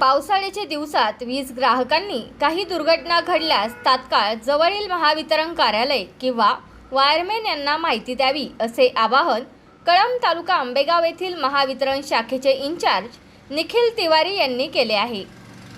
पावसाळ्याच्या दिवसात वीज ग्राहकांनी काही दुर्घटना घडल्यास तात्काळ जवळील महावितरण कार्यालय किंवा वायरमॅन यांना माहिती द्यावी असे आवाहन कळंब तालुका आंबेगाव येथील महावितरण शाखेचे इंचार्ज निखिल तिवारी यांनी केले आहे.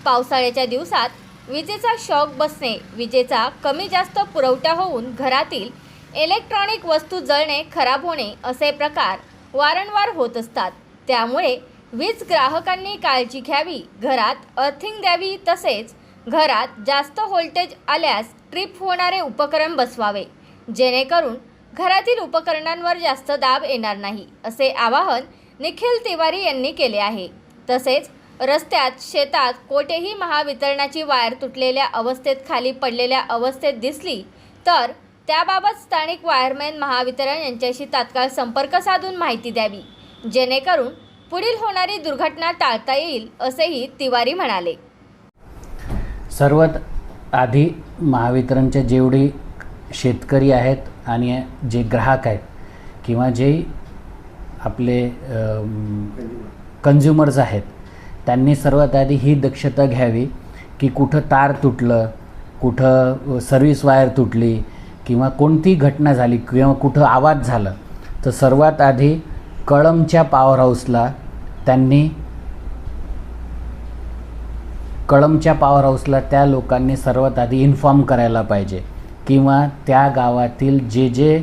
पावसाळ्याच्या दिवसात विजेचा शॉक बसणे विजेचा कमी जास्त पुरवठा होऊन घरातील इलेक्ट्रॉनिक वस्तू जळणे खराब होणे असे प्रकार वारंवार होत असतात. त्यामुळे वीज ग्राहकांनी काळजी घ्यावी. घरात अर्थिंग द्यावी तसेच घरात जास्त व्होल्टेज आल्यास ट्रिप होणारे उपकरण बसवावे. जेणेकरून घरातील उपकरणांवर जास्त दाब येणार नाही असे आवाहन निखिल तिवारी यांनी केले आहे. तसेच रस्त्यात शेतात कोठेही महावितरणाची वायर तुटलेल्या अवस्थेत खाली पडलेल्या अवस्थेत दिसली तर त्याबाबत स्थानिक वायरमॅन महावितरण यांच्याशी तात्काळ संपर्क साधून माहिती द्यावी. जेणेकरून पुढील होणारी दुर्घटना टाळता येईल असेही तिवारी म्हणाले. सर्वात आधी महावितरणचे जेवढे शेतकरी आहेत आणि जे ग्राहक आहेत किंवा जे आपले कन्झ्युमर्स आहेत त्यांनी सर्वात आधी ही दक्षता घ्यावी की कुठं तार तुटलं कुठं सर्व्हिस वायर तुटली किंवा कोणती घटना झाली किंवा कुठं आवाज झाला. तर सर्वात आधी कळमच्या पॉवर हाऊसला त्यांनी कळमच्या पॉवर हाऊसला त्या लोकांनी सर्वात आधी इन्फॉर्म करायला पाहिजे. किंवा त्या गावातील जे जे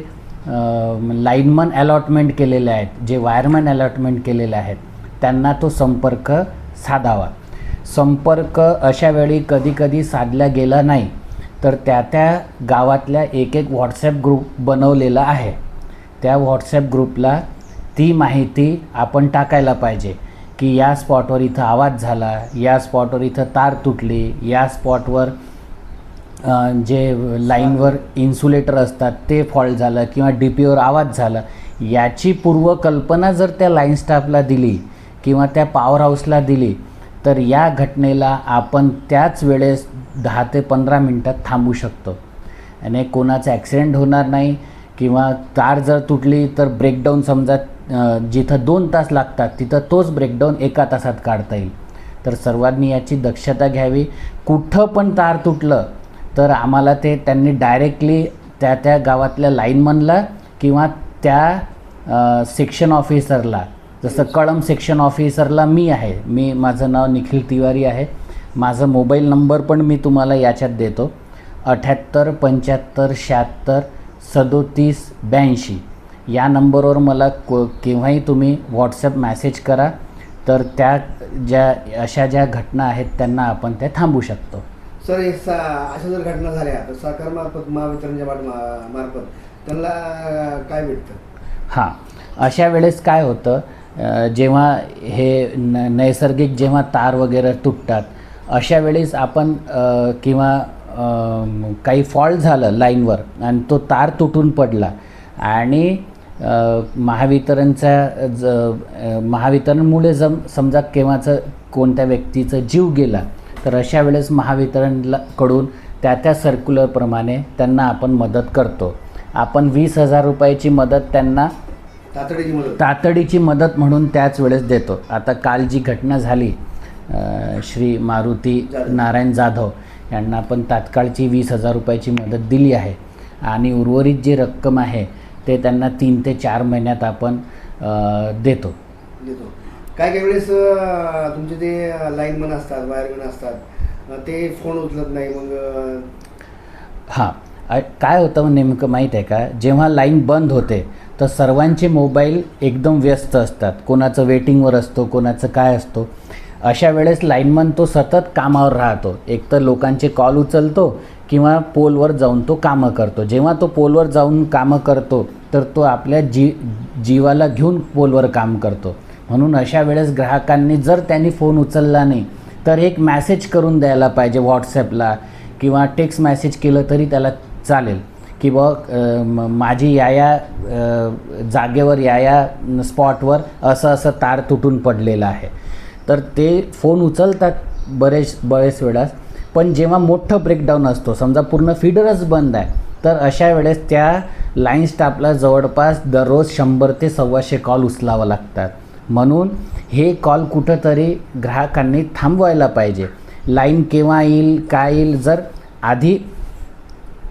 लाईनमन अलॉटमेंट केलेले आहेत जे वायरमॅन अलॉटमेंट केलेले आहेत त्यांना तो संपर्क साधावा. संपर्क अशा वेळी साधला गेला नाही तर त्या त्या गावातल्या एक एक व्हॉट्सॲप ग्रुप बनवलेला आहे. त्या व्हॉट्सॲप ग्रुपला ती माहिती आपण टाकायला पाहिजे की या स्पॉटवर इथं आवाज झाला या स्पॉटवर इथं तार तुटली या स्पॉटवर जे लाईनवर इन्सुलेटर असतात ते फॉल्ट झालं किंवा डी पीवर आवाज झाला याची पूर्वकल्पना जर त्या लाईन स्टाफला दिली किंवा त्या पॉवर हाऊसला दिली तर या घटनेला आपण त्याच वेळेस दहा ते पंधरा मिनटात थांबू शकतो. आणि कोणाचा ॲक्सिडेंट होणार नाही किंवा तार जर तुटली तर ब्रेकडाऊन समजा जिथं दोन तास लागतात तिथं तोच ब्रेकडाऊन एका तासात काढता येईल. तर सर्वांनी याची दक्षता घ्यावी. कुठं पण तार तुटलं तर आम्हाला ते त्यांनी डायरेक्टली त्या त्या गावातल्या लाईनमनला किंवा त्या सेक्शन ऑफिसरला जसं कळम सेक्शन ऑफिसरला मी आहे. मी माझं नाव निखिल तिवारी आहे. माझं मोबाईल नंबर पण मी तुम्हाला याच्यात देतो. अठ्याहत्तर पंच्याहत्तर शहात्तर सदोतीस ब्याऐंशी. या नंबरवर मला को केव्हाही तुम्ही व्हॉट्सअप मॅसेज करा तर त्या ज्या अशा ज्या घटना आहेत त्यांना आपण त्या थांबू शकतो. सर सा अशा जर घटना झाल्या तर सरकारमार्फत महावितरणच्या मा- मार्फत त्यांना काय भेटतं? हां. अशा वेळेस काय होतं जेव्हा हे न नैसर्गिक जेव्हा तार वगैरे तुटतात अशा वेळेस आपण किंवा काही फॉल्ट झालं लाईनवर आणि तो तार तुटून पडला आणि महावितरणचा ज महावितरणमुळे जम समजा केव्हाचं कोणत्या व्यक्तीचा जीव गेला तर अशा वेळेस महावितरणला कडून त्या त्या सर्क्युलरप्रमाणे त्यांना आपण मदत करतो. आपण वीस हजार रुपयाची मदत त्यांना तातडीची मदत. तातडीची मदत म्हणून त्याच वेळेस देतो. आता काल जी घटना झाली श्री मारुती. नारायण जाधव यांना पण तात्काळची वीस हजार रुपयाची मदत दिली आहे. आणि उर्वरित जी रक्कम आहे ते त्यांना तीन ते चार महिन्यात आपण देतो. देतो. काय काही वेळेस तुमचे ते लाईनमन असतात वायरमॅन असतात ते फोन उचलत नाही मग हां. काय होतं नेमकं माहीत आहे का? जेव्हा लाईन बंद होते तर सर्वांचे मोबाईल एकदम व्यस्त असतात. कोणाचं वेटिंगवर असतो कोणाचं काय असतो. अशा वेळेस लाईनमन तो सतत कामावर राहतो. एक तर लोकांचे कॉल उचलतो किंवा पोलवर जाऊन तो कामं करतो. जेव्हा तो पोलवर जाऊन कामं करतो तर तो आपल्या जी जीवाला घेऊन पोलवर काम करतो. म्हणून अशा वेळेस ग्राहकांनी जर त्यांनी फोन उचलला नाही तर एक मॅसेज करून द्यायला पाहिजे व्हॉट्सॲपला किंवा टेक्स्ट मॅसेज केलं तरी त्याला चालेल. की बा माझी या या जागेवर या या स्पॉटवर असं असं तार तुटून पडलेलं आहे. तर ते फोन उचलतात बरेच बरेच वेळास. पण जेव्हा मोठं ब्रेकडाऊन असतो समजा पूर्ण फीडरच बंद आहे तर अशा वेळेस त्या लाईन स्टाफला जवळपास दररोज शंभर ते सव्वाशे कॉल उचलावं लागतात. म्हणून हे कॉल कुठंतरी ग्राहकांनी थांबवायला पाहिजे. लाईन केव्हा येईल काय येईल जर आधी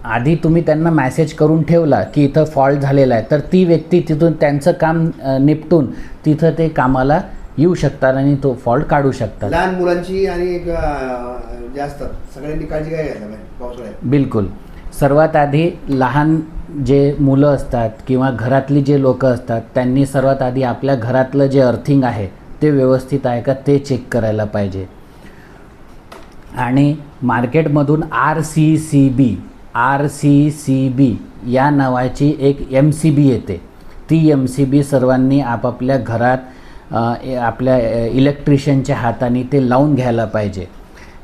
आधी तुम्ही त्यांना मॅसेज करून ठेवला की इथं फॉल्ट झालेला आहे तर ती व्यक्ती तिथून त्यांचं काम निपटून तिथं ते कामाला येऊ शकतात आणि तो फॉल्ट काढू शकतात. लहान मुलांची आणि एक अं, जे असतात सगळ्यांनी काळजी काय घ्यायला पावसाळ्यात. बिलकुल. सर्वात आधी लहान जे मुलं असतात किंवा घरातली जे लोक असतात त्यांनी सर्वात आधी आपल्या घरातलं जे अर्थिंग आहे ते व्यवस्थित आहे का ते चेक करायला पाहिजे. आणि मार्केटमधून R C C B R C C B या नावाची एक एम सी बी येते. ती एम सी बी सर्वांनी आपापल्या घरात आपल्या इलेक्ट्रिशियनच्या हाताने ते लावून घ्यायला पाहिजे.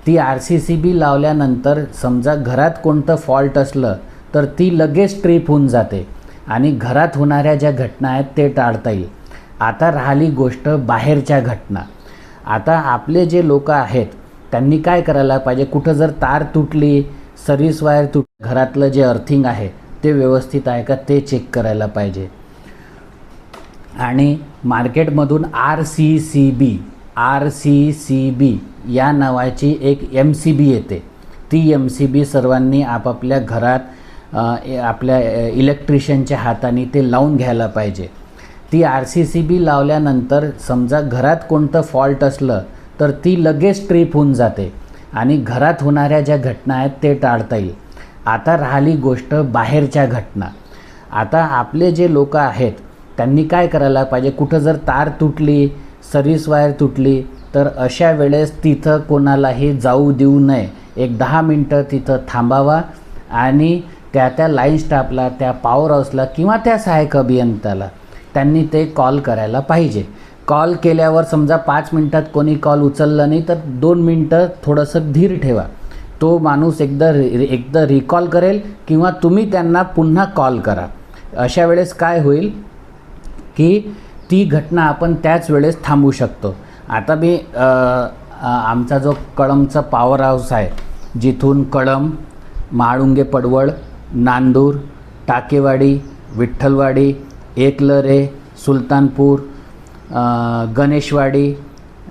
ती आर सी सी बी लावल्यानंतर समजा घरात कोणतं फॉल्ट असलं तर ती लगेच ट्रिप होऊन जाते आणि घरात होणाऱ्या ज्या घटना आहेत ते टाळता येईल. आता राहिली गोष्ट बाहेरच्या घटना. आता आपले जे लोक आहेत त्यांनी काय करायला पाहिजे? कुठं जर तार तुटली सर्व्हिस वायर तुट घरातलं जे अर्थिंग आहे ते व्यवस्थित आहे का? ते चेक करायला पाहिजे. आणि मार्केटमधून R C C B R C C B या नावाची एक एम सी बी येते. ती एम सी बी सर्वांनी आपापल्या घरात ए- आपल्या इलेक्ट्रिशियनच्या हाताने ते लावून घ्यायला पाहिजे. ती आर सी सी बी लावल्यानंतर समजा घरात कोणतं फॉल्ट असलं तर ती लगेच ट्रिप होऊन जाते आणि घरात होणाऱ्या ज्या घटना आहेत ते टाळता येईल. आता राहिली गोष्ट बाहेरच्या घटना. आता आपले जे लोक आहेत त्यांनी काय करायला पाहिजे? कुठं जर तार तुटली सर्व्हिस वायर तुटली तर अशा वेळेस तिथं कोणालाही जाऊ देऊ नये. एक दहा मिनटं तिथं थांबावा आणि त्या त्या लाईन स्टाफला त्या पॉवर हाऊसला किंवा त्या सहाय्यक अभियंत्याला त्यांनी ते कॉल करायला पाहिजे. कॉल केल्यावर समजा पाच मिनटात कोणी कॉल उचलला नाही तर दोन मिनटं थोडंसं धीर ठेवा. तो माणूस एकदा रि एकदा रिकॉल करेल किंवा तुम्ही त्यांना पुन्हा कॉल करा. अशा वेळेस काय होईल? की ती घटना आपण त्याच वेळेस थांबवू शकतो. आता मी आमचा जो कळमचा पॉवर हाऊस आहे जिथून कळम महाळुंगे पडवळ नांदूर टाकेवाडी विठ्ठलवाडी एकलरे सुलतानपूर गणेशवाडी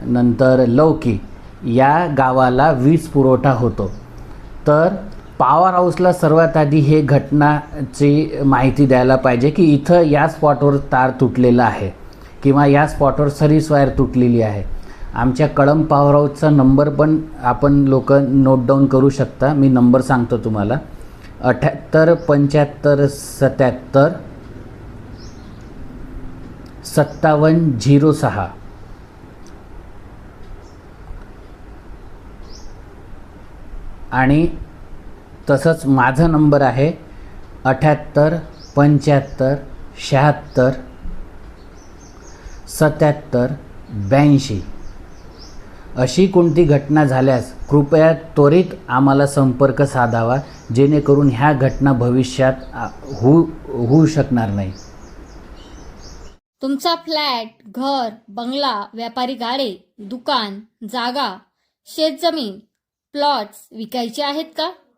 नंतर लौकी या गावाला वीज पुरवठा होतो. तर पॉवर हाऊसला सर्वात आधी हे घटनाची माहिती द्यायला पाहिजे की इथं या स्पॉटवर तार तुटलेला आहे किंवा या स्पॉटवर सरीस वायर तुटलेली आहे. आमच्या कळम पॉवर हाऊसचा नंबर पण आपण लोक नोट डाऊन करू शकता. मी नंबर सांगतो तुम्हाला. अठ्याहत्तर पंच्याहत्तर सत्याहत्तर सत्तावन्न झिरो सहा. आणि तसंच माझा नंबर आहे अठ्याहत्तर पंच्याहत्तर शहात्तर सत्याहत्तर ब्याऐंशी. अशी कोणती घटना झाल्यास कृपया त्वरित आम्हाला संपर्क साधावा जेणेकरून ह्या घटना भविष्यात होऊ होऊ शकणार नाही. तुमचा फ्लॅट घर बंगला व्यापारी गाडे दुकान जागा शेतजमीन प्लॉट्स विकायचे आहेत का?